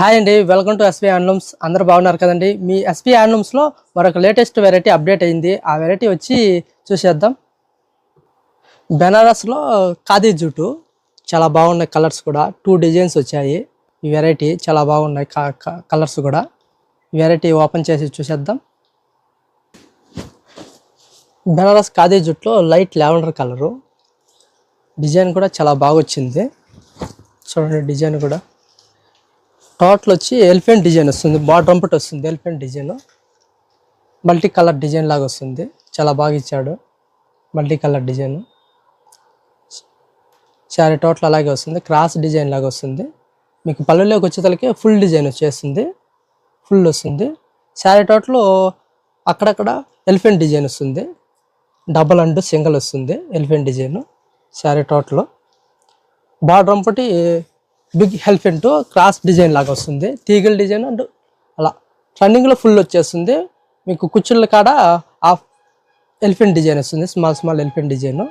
Hi అండి welcome to SP handlooms. అందరూ బాగున్నారు కదండి? మీ ఎస్పీ హ్యాండ్లూమ్స్లో మరొక లేటెస్ట్ వెరైటీ అప్డేట్ అయింది. ఆ వెరైటీ వచ్చి చూసేద్దాం. బెనారస్లో ఖాదీ జూటు. చాలా బాగున్నాయి కలర్స్ కూడా. టూ డిజైన్స్ వచ్చాయి. ఈ వెరైటీ చాలా బాగున్నాయి కలర్స్ కూడా. ఈ వెరైటీ ఓపెన్ చేసి చూసేద్దాం. బెనారస్ ఖాదీ జుట్లో లైట్ లావెండర్ కలరు. డిజైన్ కూడా చాలా బాగా వచ్చింది చూడండి డిజైన్ కూడా. టోటల్ వచ్చి ఎలిఫెంట్ డిజైన్ వస్తుంది. బాటమ్ పట్ వస్తుంది elephant design multi colour design లాగా వస్తుంది. చాలా బాగా ఇచ్చాడు. Multi colour design sari total అలాగే వస్తుంది. క్రాస్ డిజైన్ లాగా వస్తుంది. మీకు పళ్ళులోకి వచ్చేతలకి ఫుల్ డిజైన్ వచ్చేస్తుంది. ఫుల్ వస్తుంది. శారీ టోటల్ అక్కడక్కడ ఎలిఫెంట్ డిజైన్ వస్తుంది. డబల్ అండ్ సింగిల్ వస్తుంది elephant design sari total border Ambati big elephant cross design లాగా వస్తుంది. తీగల డిజైన్ అండ్ అలా రన్నింగ్లో ఫుల్ వచ్చేస్తుంది. మీకు కుచ్చుళ్ళ కాడ హాఫ్ ఎలిఫెంట్ డిజైన్ వస్తుంది. Small small elephant design.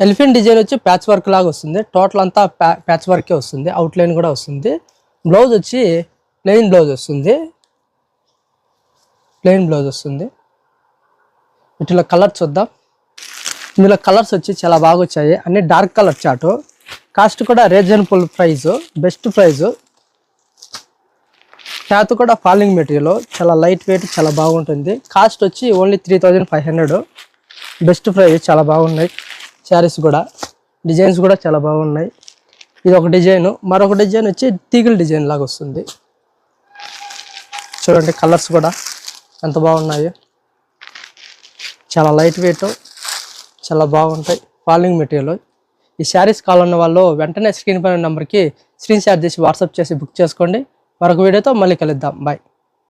Elephant design వచ్చి ప్యాచ్ వర్క్ లాగా వస్తుంది. టోటల్ అంతా ప్యా ప్యాచ్ వర్కే వస్తుంది. అవుట్లైన్ కూడా వస్తుంది. బ్లౌజ్ వచ్చి ప్లెయిన్ బ్లౌజ్ వస్తుంది. ప్లెయిన్ బ్లౌజ్ వస్తుంది. వీటిలో కలర్ చూద్దాం. ఇందులో కలర్స్ వచ్చి చాలా బాగా వచ్చాయి. అన్ని డార్క్ కలర్ చాటు కాస్ట్ కూడా reasonable price best price. Cloth కూడా ఫాలింగ్ మెటీరియల్ చాలా లైట్ వెయిట్ చాలా బాగుంటుంది. కాస్ట్ వచ్చి only three thousand five hundred. Best price చాలా బాగున్నాయి. శారీస్ కూడా డిజైన్స్ కూడా చాలా బాగున్నాయి. ఇది ఒక డిజైన్ మరొక డిజైన్ వచ్చి తీగల డిజైన్ లాగా వస్తుంది. చూడండి కలర్స్ కూడా ఎంత బాగున్నాయి. చాలా లైట్ వెయిట్ చాలా బాగుంటాయి. ఫాలింగ్ మెటీరియల్ ఈ శారీస్ కావాలన్న వాళ్ళు వెంటనే స్క్రీన్ పైన నెంబర్కి స్క్రీన్ షాట్ చేసి వాట్సాప్ చేసి బుక్ చేసుకోండి. మరొక వీడియోతో మళ్ళీ కలుద్దాం. బాయ్.